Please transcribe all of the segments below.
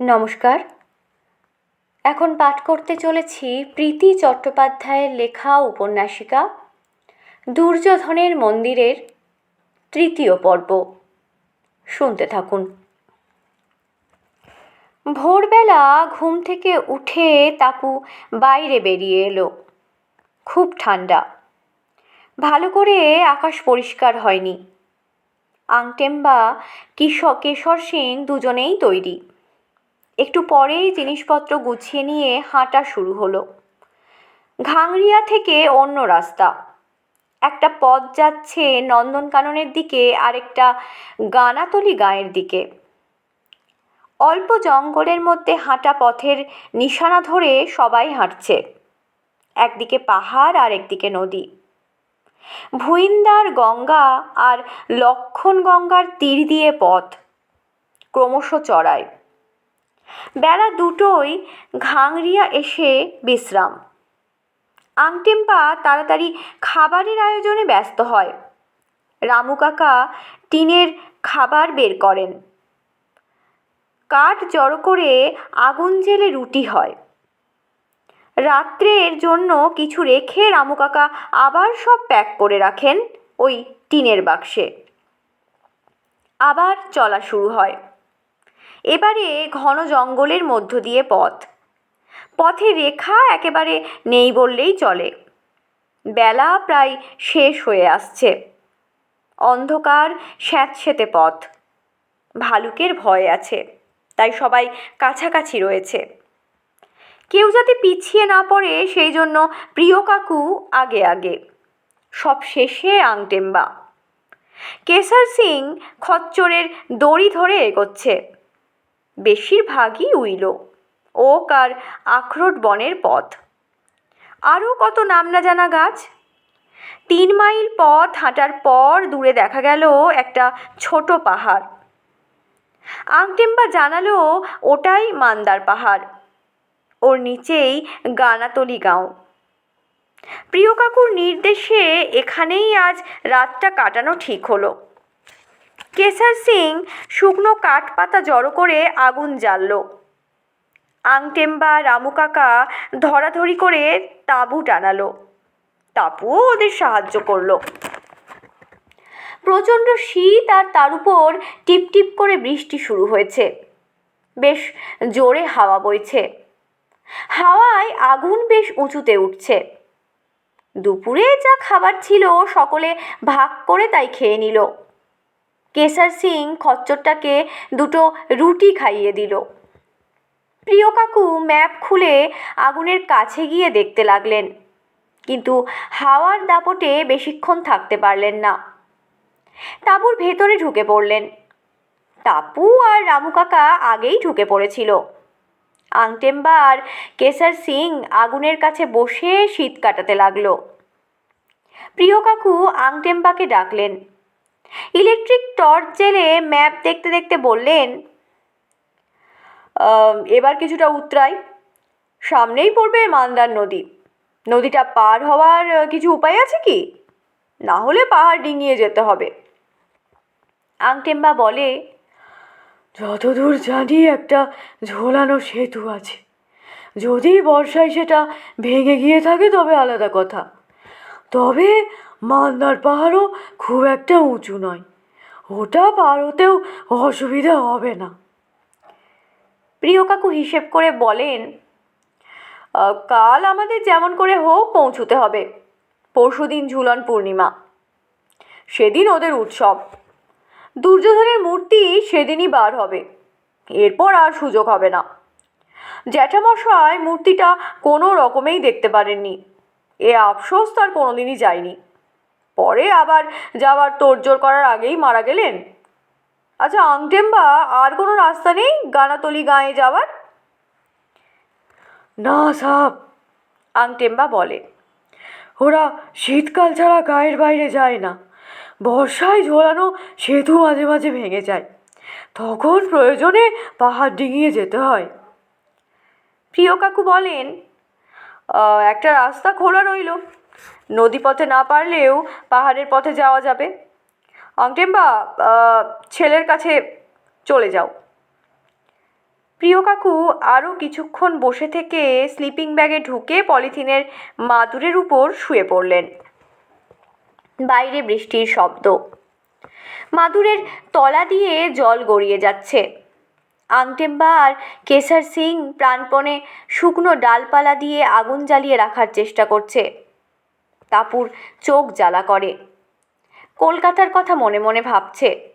নমস্কার। এখন পাঠ করতে চলেছি প্রীতি চট্টোপাধ্যায়ের লেখা উপন্যাসিকা দুর্যোধনের মন্দিরের তৃতীয় পর্ব। শুনতে থাকুন। ভোরবেলা ঘুম থেকে উঠে তাপু বাইরে বেরিয়ে এলো। খুব ঠান্ডা। ভালো করে আকাশ পরিষ্কার হয়নি। আংটেম্বা কিশোর কেশর সেন দুজনেই তৈরি। একটু পরেই জিনিসপত্র গুছিয়ে নিয়ে হাঁটা শুরু হলো। ঘাংরিয়া থেকে অন্য রাস্তা। একটা পথ যাচ্ছে নন্দনকাননের দিকে, আরেকটা গানাতলি গাঁয়ের দিকে। অল্প জঙ্গলের মধ্যে হাঁটা পথের নিশানা ধরে সবাই হাঁটছে। একদিকে পাহাড় আর একদিকে নদী। ভুইন্দার গঙ্গা আর লক্ষণ গঙ্গার তীর দিয়ে পথ। ক্রমশ চড়ায়। বেলা দুটোই ঘাংরিয়া এসে বিশ্রাম। আংটেম্পা তাড়াতাড়ি খাবারের আয়োজনে ব্যস্ত হয়। রামু কাকা টিনের খাবার বের করেন। কাঠ জড়ো করে আগুন জেলে রুটি হয়। রাত্রের জন্য কিছু রেখে রামু কাকা আবার সব প্যাক করে রাখেন ওই টিনের বাক্সে। আবার চলা শুরু হয়। এবারে ঘন জঙ্গলের মধ্য দিয়ে পথ। পথে রেখা একেবারে নেই বললেই চলে। বেলা প্রায় শেষ হয়ে আসছে। অন্ধকার স্যাঁতসেঁতে পথ। ভালুকের ভয় আছে, তাই সবাই কাছাকাছি রয়েছে। কেউ যাতে পিছিয়ে না পড়ে সেই জন্য প্রিয় কাকু আগে আগে। সব শেষে আংটেম্বা। কেসার সিং খচ্চরের দড়ি ধরে এগোচ্ছে। বেশিরভাগই উইলো ওক আর আখরোট বনের পথ। আরও কত নাম না জানা গাছ? তিন মাইল পথ হাঁটার পর দূরে দেখা গেল একটা ছোট পাহাড়। আংটেম্বা জানালো, ওটাই মান্দার পাহাড়। ওর নিচেই গানাতলি গাঁও। প্রিয় কাকুর নির্দেশে এখানেই আজ রাতটা কাটানো ঠিক হলো। কেসার সিং শুকনো কাঠ পাতা জড়ো করে আগুন জ্বালল। আংটেম্বা, রামু কাকা ধরাধরি করে তাঁবু টানালো। তাপুও ওদের সাহায্য করল। প্রচণ্ড শীত আর তার উপর টিপ টিপ করে বৃষ্টি শুরু হয়েছে। বেশ জোরে হাওয়া বইছে। হাওয়ায় আগুন বেশ উঁচুতে উঠছে। দুপুরে যা খাবার ছিল সকলে ভাগ করে তাই খেয়ে নিল। কেসার সিং খচ্চরটাকে দুটো রুটি খাইয়ে দিল। প্রিয় কাকু ম্যাপ খুলে আগুনের কাছে গিয়ে দেখতে লাগলেন। কিন্তু হাওয়ার দাপটে বেশিক্ষণ থাকতে পারলেন না। তাঁবুর ভেতরে ঢুকে পড়লেন। টাপু আর রামু কাকা আগেই ঢুকে পড়েছিল। আংটেম্বার কেসার সিং আগুনের কাছে বসে শীত কাটাতে লাগল। প্রিয় কাকু আংটেম্বাকে ডাকলেন। ইলেকট্রিক টর্চ জেলে ম্যাপ দেখতে দেখতে বললেন এবার কিছুটা উতরাই। সামনেই পড়বে মান্দার নদী। নদীটা পার হওয়ার কিছু উপায় আছে কি? না হলে পাহাড় ডিঙিয়ে যেতে হবে। আংটেম্বা বলে, যতদূর জানি একটা ঝোলানো সেতু আছে। যদি বর্ষায় সেটা ভেঙে গিয়ে থাকে তবে আলাদা কথা। তবে মান্দার পাহাড়ও খুব একটা উঁচু নয়। ওটা পার হতেও অসুবিধা হবে না। প্রিয় কাকু হিসেব করে বলেন কাল আমাদের যেমন করে হোক পৌঁছতে হবে। পরশুদিন ঝুলন পূর্ণিমা। সেদিন ওদের উৎসব। দুর্যোধনের মূর্তি সেদিনই বার হবে। এরপর আর সুযোগ হবে না। জ্যাঠামশাই মূর্তিটা কোনো রকমেই দেখতে পারেননি। এ আফসোস তার কোনোদিনই যায়নি। পরে আবার যাওয়ার তোড়জোড় করার আগেই মারা গেলেন। আচ্ছা আংটেম্বা, আর কোনো রাস্তা নেই গানাতলি গাঁয়ে যাওয়ার? না সাপ আংটেম্বা বলে। ওরা শীতকাল ছাড়া গায়ের বাইরে যায় না। বর্ষায় ঝোলানো সেতু মাঝে মাঝে ভেঙে যায়। তখন প্রয়োজনে পাহাড় ডিঙিয়ে যেতে হয়। প্রিয় কাকু বলেন একটা রাস্তা খোলা রইল। নদীপথে না পারলেও পাহাড়ের পথে যাওয়া যাবে। অংটেম্বা ছেলের কাছে চলে যাও। প্রিয় কাকু আরও কিছুক্ষণ বসে থেকে স্লিপিং ব্যাগে ঢুকে পলিথিনের মাদুরের উপর শুয়ে পড়লেন। বাইরে বৃষ্টির শব্দ। মাদুরের তলা দিয়ে জল গড়িয়ে যাচ্ছে। আংটেম্বা আর কেসার সিং প্রাণপণে শুকনো ডালপালা দিয়ে আগুন জ্বালিয়ে রাখার চেষ্টা করছে। তাপুর চোখ জ্বালা করে। কলকাতার কথা মনে মনে ভাবছে।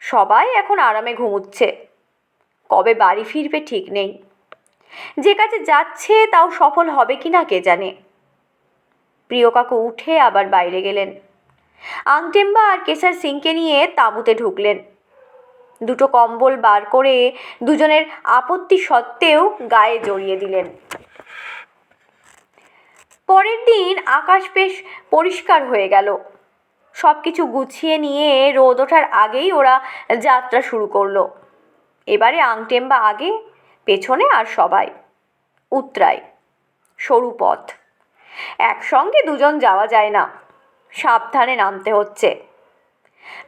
সবাই এখন আরামে ঘুমুচ্ছে। কবে বাড়ি ফিরবে ঠিক নেই। যে কাজে যাচ্ছে তাও সফল হবে কি না কে জানে। প্রিয় কাকু উঠে আবার বাইরে গেলেন। আংটেম্বা আর কেসার সিংকে নিয়ে তাঁবুতে ঢুকলেন। দুটো কম্বল বার করে দুজনের আপত্তি সত্ত্বেও গায়ে জড়িয়ে দিলেন। পরের দিন আকাশ বেশ পরিষ্কার হয়ে গেল। সব কিছু গুছিয়ে নিয়ে রোদ ওঠার আগেই ওরা যাত্রা শুরু করল। এবারে আংটেম্বা আগে, পেছনে আর সবাই। উতরায় সরু পথ। একসঙ্গে দুজন যাওয়া যায় না। সাবধানে নামতে হচ্ছে।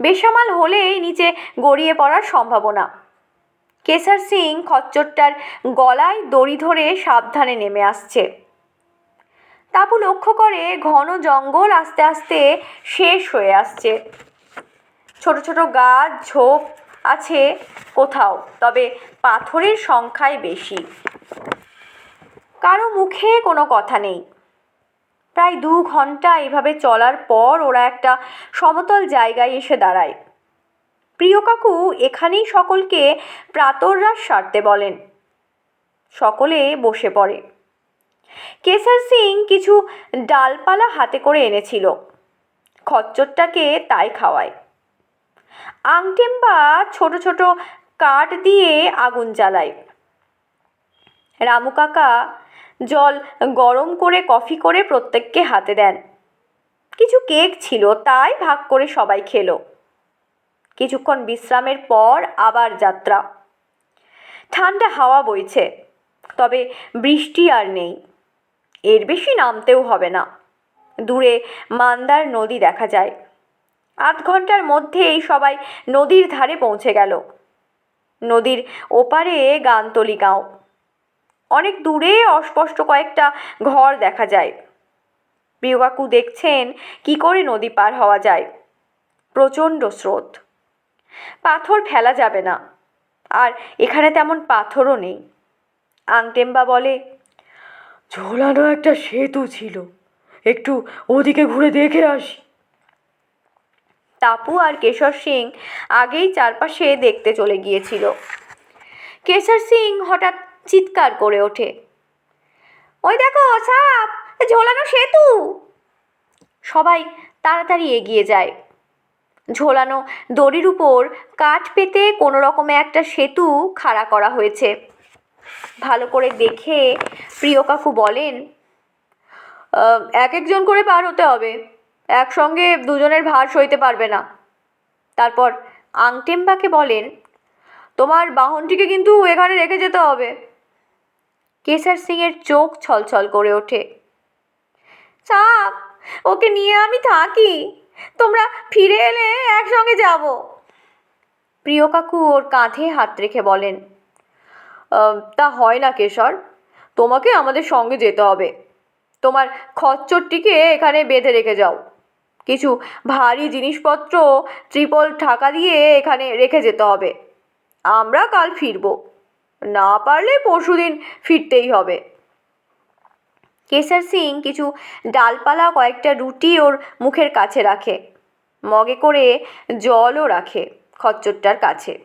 বেসামাল হলেই নিচে গড়িয়ে পড়ার সম্ভাবনা। কেসার সিং খচ্চরটার গলায় দড়ি ধরে সাবধানে নেমে আসছে। তাপু লক্ষ্য করে ঘন জঙ্গল আস্তে আস্তে শেষ হয়ে আসছে। ছোট ছোট গাছ, ঝোপ আছে কোথাও, তবে পাথরের সংখ্যাই বেশি। কারও মুখে কোনো কথা নেই। প্রায় দু ঘণ্টা এভাবে চলার পর ওরা একটা সমতল জায়গায় এসে দাঁড়ায়। প্রিয় কাকু এখানেই সকলকে প্রাতরাশ সারতে বলেন। সকলে বসে পড়ে। কেসার সিং কিছু ডালপালা হাতে করে এনেছিল। খচ্চরটাকে তাই খাওয়ায়। আংটেম্বা ছোট ছোট কাঠ দিয়ে আগুন জ্বালায়। রামু কাকা জল গরম করে কফি করে প্রত্যেককে হাতে দেন। কিছু কেক ছিল, তাই ভাগ করে সবাই খেলো। কিছুক্ষণ বিশ্রামের পর আবার যাত্রা। ঠান্ডা হাওয়া বইছে, তবে বৃষ্টি আর নেই। এর বেশি নামতেও হবে না। দূরে মান্দার নদী দেখা যায়। আধ ঘণ্টার মধ্যেই সবাই নদীর ধারে পৌঁছে গেল। নদীর ওপারে গানতলি গাঁও। অনেক দূরে অস্পষ্ট কয়েকটা ঘর দেখা যায়। প্রিয়কাকু দেখছেন কি করে নদী পার হওয়া যায়। প্রচণ্ড স্রোত। পাথর ফেলা যাবে না। আর এখানে তেমন পাথরও নেই। আংটেম্বা বলে ঝোলানো একটা সেতু ছিল। একটু ওদিকে ঘুরে দেখে আসি। তাপু আর কেশর সিং আগেই চারপাশে দেখতে চলে গিয়েছিল। কেশর সিং হঠাৎ চিৎকার করে ওঠে। ওই দেখো, সাপ! ঝোলানো সেতু! সবাই তাড়াতাড়ি এগিয়ে যায়। ঝোলানো দড়ির উপর কাঠ পেতে কোনো রকমে একটা সেতু খাড়া করা হয়েছে। ভালো করে দেখে প্রিয় কাকু বলেন এক একজন করে পার হতে হবে। একসঙ্গে দুজনের ভার সইতে পারবে না। তারপর আংটেম্বাকে বলেন তোমার বাহনটিকে কিন্তু এখানে রেখে যেতে হবে। কেসার সিংয়ের চোখ ছলছল করে ওঠে। চাপ ওকে নিয়ে আমি থাকি। তোমরা ফিরে এলে একসঙ্গে যাব। প্রিয় কাকু ওর কাঁধে হাত রেখে বলেন "আহ, তা হয় না কেশর। তোমাকে আমাদের সঙ্গে যেতে হবে। তোমার খচ্চরটিকে এখানে বেঁধে রেখে যাও। কিছু ভারী জিনিসপত্র ত্রিপল ঢাকা দিয়ে এখানে রেখে যেতে হবে। আমরা কাল ফিরব। না পারলে পরশুদিন ফিরতেই হবে। কেসার সিং কিছু ডালপালা, কয়েকটা রুটি ওর মুখের কাছে রাখে। মগে করে জলও রাখে খচ্চরটার কাছে।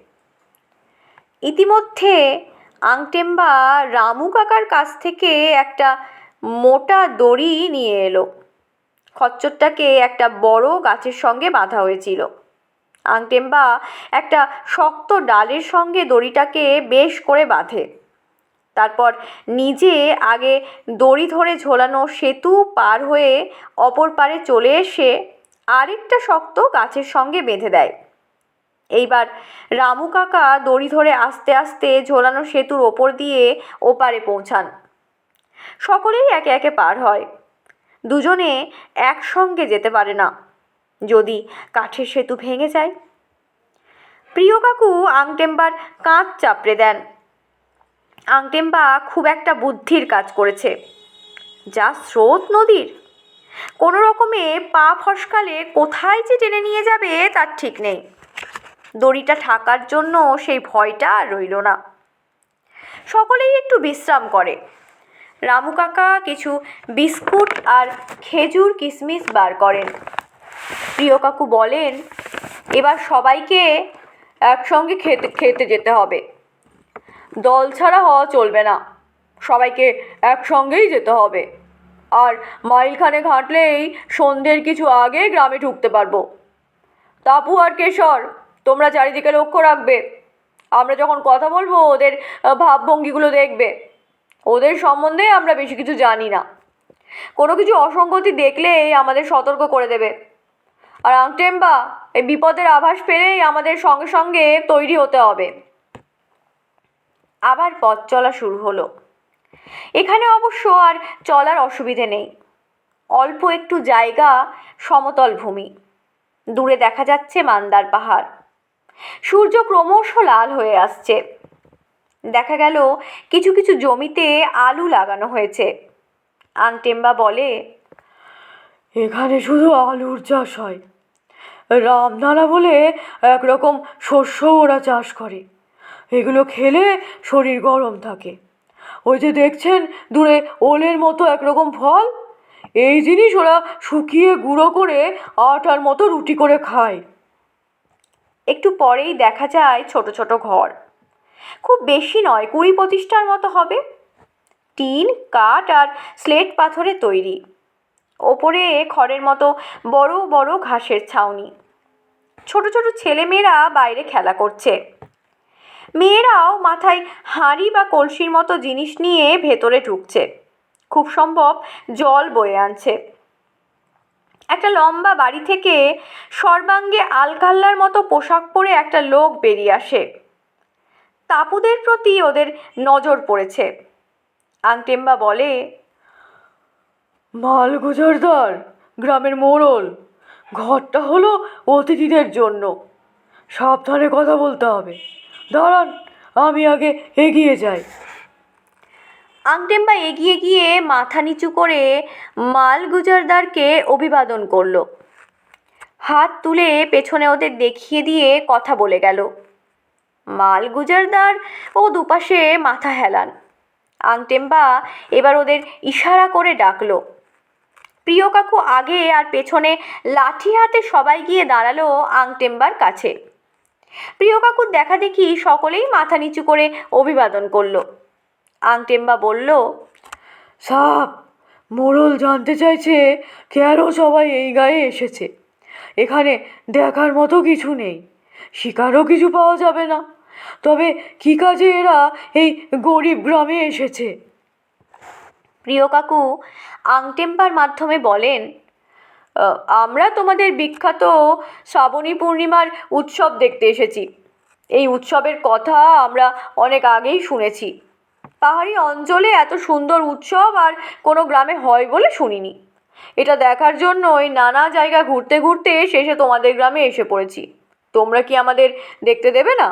ইতিমধ্যে আংটেম্বা রামু কাকার কাছ থেকে একটা মোটা দড়ি নিয়ে এলো। খচ্চরটাকে একটা বড় গাছের সঙ্গে বাঁধা হয়েছিল। আংটেম্বা একটা শক্ত ডালের সঙ্গে দড়িটাকে বেশ করে বাঁধে। তারপর নিজে আগে দড়ি ধরে ঝোলানো সেতু পার হয়ে অপর পারে চলে এসে আরেকটা শক্ত গাছের সঙ্গে বেঁধে দেয়। এইবার রামু কাকা দড়ি ধরে আস্তে আস্তে ঝোলানো সেতুর ওপর দিয়ে ওপারে পৌঁছান। সকলেই একে একে পার হয়। দুজনে একসঙ্গে যেতে পারে না, যদি কাঠের সেতু ভেঙে যায়। প্রিয় কাকু আংটেম্বার কাঁধ চাপড়ে দেন। আংটেম্বা খুব একটা বুদ্ধির কাজ করেছে। যা স্রোত নদীর। কোনো রকমে পা ফসকালে কোথায় যে টেনে নিয়ে যাবে তার ঠিক নেই। দড়িটা ঠাকার জন্য সেই ভয়টা আর রইল না। সকলেই একটু বিশ্রাম করে। রামু কাকা কিছু বিস্কুট আর খেজুর কিশমিশ বার করেন। প্রিয় কাকু বলেন, এবার সবাইকে একসঙ্গে খেতে খেতে যেতে হবে। দল ছাড়া হওয়া চলবে না। সবাইকে একসঙ্গেই যেতে হবে। আর মাইলখানে ঘাঁটলেই সন্ধ্যের কিছু আগে গ্রামে ঢুকতে পারব। তাপু আর কেশর তোমরা চারিদিকে লক্ষ্য রাখবে। আমরা যখন কথা বলব, ওদের ভাবভঙ্গিগুলো দেখবে। ওদের সম্বন্ধে আমরা বেশি কিছু জানি না। কোনো কিছু অসঙ্গতি দেখলেই আমাদের সতর্ক করে দেবে। আর আংটেম্বা এই বিপদের আভাস পেলেই আমাদের সঙ্গে সঙ্গে তৈরি হতে হবে। আবার পথ চলা শুরু হলো। এখানে অবশ্য আর চলার অসুবিধে নেই। অল্প একটু জায়গা, সমতল ভূমি। দূরে দেখা যাচ্ছে মান্দার পাহাড়। সূর্য ক্রমশ লাল হয়ে আসছে। দেখা গেল কিছু কিছু জমিতে আলু লাগানো হয়েছে। আংটেম্বা বলে, এখানে শুধু আলুর চাষ হয়। রামদানা বলে একরকম শস্য ওরা চাষ করে। এগুলো খেলে শরীর গরম থাকে। ওই যে দেখছেন দূরে ওলের মতো একরকম ফল? এই জিনিস ওরা শুকিয়ে গুঁড়ো করে আটার মতো রুটি করে খায়। একটু পরেই দেখা যায় ছোট ছোট ঘর। খুব বেশি নয়, কুড়ি পঁচিশটার মতো হবে। টিন, কাঠ আর স্লেট পাথরে তৈরি। ওপরে খড়ের মতো বড় বড় ঘাসের ছাউনি। ছোট ছোট ছেলেমেয়েরা বাইরে খেলা করছে। মেয়েরাও মাথায় হাঁড়ি বা কলসির মতো জিনিস নিয়ে ভেতরে ঢুকছে। খুব সম্ভব জল বয়ে আনছে। একটা লম্বা বাড়ি থেকে সর্বাঙ্গে আলকাল্লার মতো পোশাক পরে একটা লোক বেরিয়ে আসে। তাপুদের প্রতি ওদের নজর পড়েছে। আংটেম্বা বলে, মাল গুজরদার গ্রামের মোড়ল। ঘরটা হলো অতিথিদের জন্য। সাবধানে কথা বলতে হবে। দাঁড়ান, আমি আগে এগিয়ে যাই। আংটেম্বা এগিয়ে গিয়ে মাথা নিচু করে মাল গুজারদারকে অভিবাদন করল। হাত তুলে পেছনে ওদের দেখিয়ে দিয়ে কথা বলে গেল। মাল গুজারদার ও দুপাশে মাথা হেলান। আংটেম্বা এবার ওদের ইশারা করে ডাকলো। প্রিয় কাকু আগে আর পেছনে লাঠি হাতে সবাই গিয়ে দাঁড়াল আংটেম্বার কাছে। প্রিয় কাকুর দেখা দেখি সকলেই মাথা নিচু করে অভিবাদন করল। আংটেম্বা বলল সাপ মোড়ল জানতে চাইছে কেন সবাই এই গায়ে এসেছে। এখানে দেখার মতো কিছু নেই, শিকারও কিছু পাওয়া যাবে না। তবে কী কাজে এরা এই গরিব গ্রামে এসেছে? প্রিয় কাকু আংটেম্পার মাধ্যমে বলেন আমরা তোমাদের বিখ্যাত শ্রাবণী পূর্ণিমার উৎসব দেখতে এসেছি। এই উৎসবের কথা আমরা অনেক আগেই শুনেছি। পাহাড়ি অঞ্চলে এত সুন্দর উৎসব আর কোনো গ্রামে হয় বলে শুনিনি। এটা দেখার জন্য ওই নানা জায়গা ঘুরতে ঘুরতে শেষে তোমাদের গ্রামে এসে পড়েছি। তোমরা কি আমাদের দেখতে দেবে না?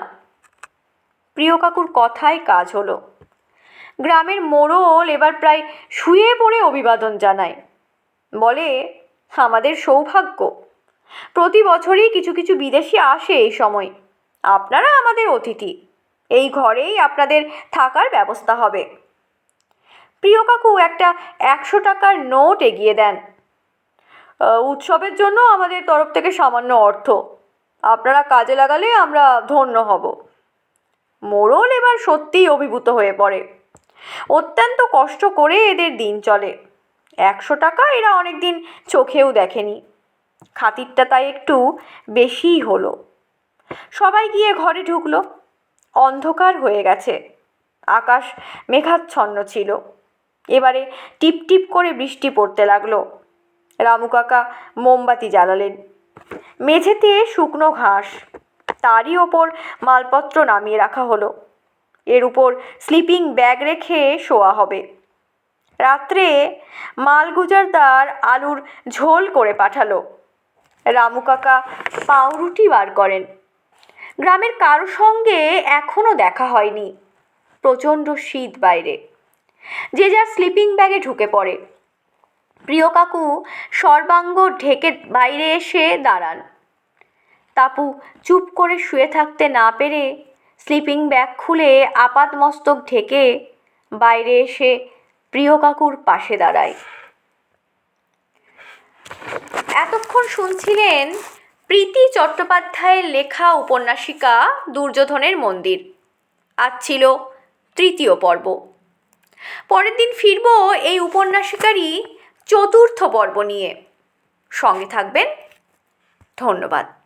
প্রিয় কাকুর কথাই কাজ হলো। গ্রামের মোড়ল এবার প্রায় শুয়ে পড়ে অভিবাদন জানায়। বলে, আমাদের সৌভাগ্য। প্রতি বছরই কিছু কিছু বিদেশি আসে এই সময়। আপনারা আমাদের অতিথি। এই ঘরেই আপনাদের থাকার ব্যবস্থা হবে। প্রিয় কাকু, একটা একশো টাকার নোট এগিয়ে দেন। উৎসবের জন্য আমাদের তরফ থেকে সামান্য অর্থ। আপনারা কাজে লাগালে আমরা ধন্য হব। মোড়ল এবার সত্যিই অভিভূত হয়ে পড়ে। অত্যন্ত কষ্ট করে এদের দিন চলে। একশো টাকা এরা অনেক দিন চোখেও দেখেনি। খাতিরটা তাই একটু বেশিই হলো। সবাই গিয়ে ঘরে ঢুকলো। অন্ধকার হয়ে গেছে। আকাশ মেঘাচ্ছন্ন ছিল। এবারে টিপ টিপ করে বৃষ্টি পড়তে লাগল। রামু কাকা মোমবাতি জ্বালালেন। মেঝেতে শুকনো ঘাস, তারই ওপর মালপত্র নামিয়ে রাখা হলো। এর উপর স্লিপিং ব্যাগ রেখে শোয়া হবে। রাত্রে মালগুজারদার আলুর ঝোল করে পাঠালো। রামু কাকা পাউরুটি বার করেন। গ্রামের কারও সঙ্গে এখনও দেখা হয়নি। প্রচণ্ড শীত বাইরে। যে যার স্লিপিং ব্যাগে ঢুকে পড়ে। প্রিয় কাকু সর্বাঙ্গ ঢেকে বাইরে এসে দাঁড়ান। তাপু চুপ করে শুয়ে থাকতে না পেরে স্লিপিং ব্যাগ খুলে আপাত মস্তক ঢেকে বাইরে এসে প্রিয় কাকুর পাশে দাঁড়ায়। এতক্ষণ শুনছিলেন প্রীতি চট্টোপাধ্যায়ের লেখা উপন্যাসিকা দুর্যোধনের মন্দির। আজ ছিল তৃতীয় পর্ব। পরের দিন ফিরব এই উপন্যাসিকারই চতুর্থ পর্ব নিয়ে। সঙ্গে থাকবেন। ধন্যবাদ।